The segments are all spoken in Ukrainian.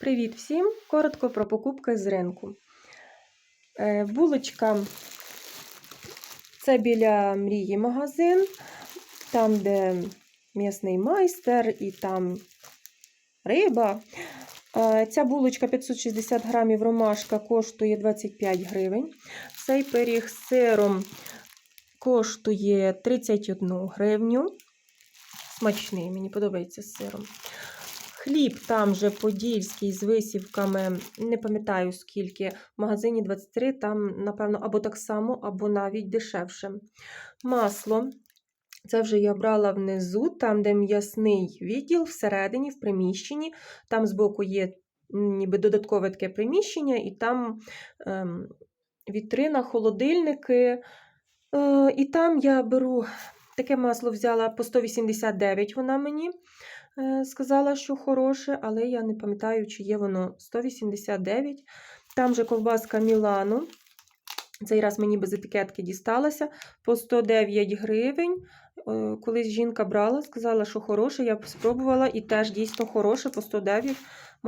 Привіт всім! Коротко про покупки з ринку. Е, Булочка це біля мрії магазин, там, де м'ясний майстер і там риба. Е, Ця булочка 560 грамів ромашка коштує 25 гривень. Цей пиріг з сиром коштує 31 гривню. Смачний, мені подобається з сиром. Хліб там же подільський з висівками, не пам'ятаю скільки, в магазині 23, там, напевно, або так само, або навіть дешевше. Масло. Це вже я брала внизу, там, де м'ясний відділ, всередині, в приміщенні. Там збоку є ніби додаткове таке приміщення, і там ем, вітрина, холодильники. Е, і там я беру таке масло взяла по 189 вона мені. Е, Сказала, що хороше, але я не пам'ятаю, чи є воно 189. Там же ковбаска Мілану. Цей раз мені без етикетки дісталася по 109 гривень. Е, Колись жінка брала, сказала, що хороше, я спробувала і теж дійсно хороше, по 109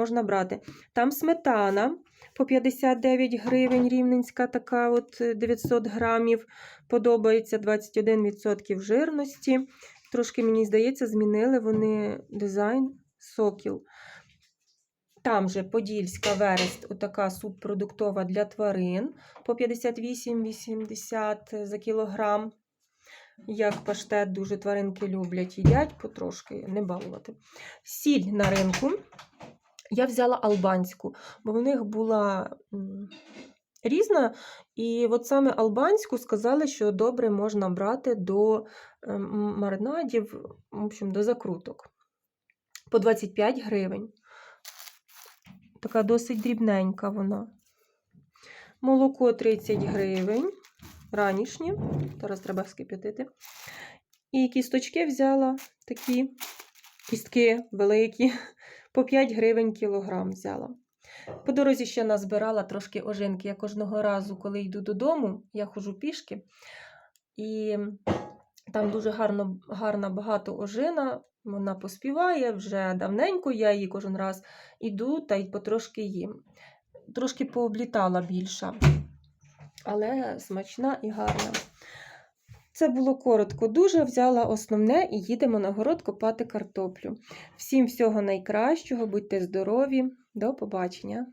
можна брати. Там сметана по 59 гривень, рівненська така от е, 900 грамів. Подобається 21% жирності. Трошки, мені здається, змінили вони дизайн сокіл. Там же Подільська верест, отака субпродуктова для тварин по 58-80 за кілограм. Як паштет дуже тваринки люблять, їдять потрошки, не балувати. Сіль на ринку. Я взяла албанську, бо в них була різна. І от саме албанську сказали, що добре можна брати до ем, маринадів, в общем, до закруток. По 25 гривень. Така досить дрібненька вона. Молоко 30 гривень. Ранішнє. Зараз треба вскип'ятити. І кісточки взяла такі кістки великі. По 5 гривень кілограм взяла. По дорозі ще назбирала трошки ожинки. Я кожного разу, коли йду додому, я ходжу пішки. І там дуже гарно, гарна багато ожина. Вона поспіває вже давненько, я її кожен раз іду та й потрошки їм. Трошки пооблітала більша, але смачна і гарна. Це було коротко дуже. Взяла основне і їдемо на город копати картоплю. Всім всього найкращого, будьте здорові, до побачення!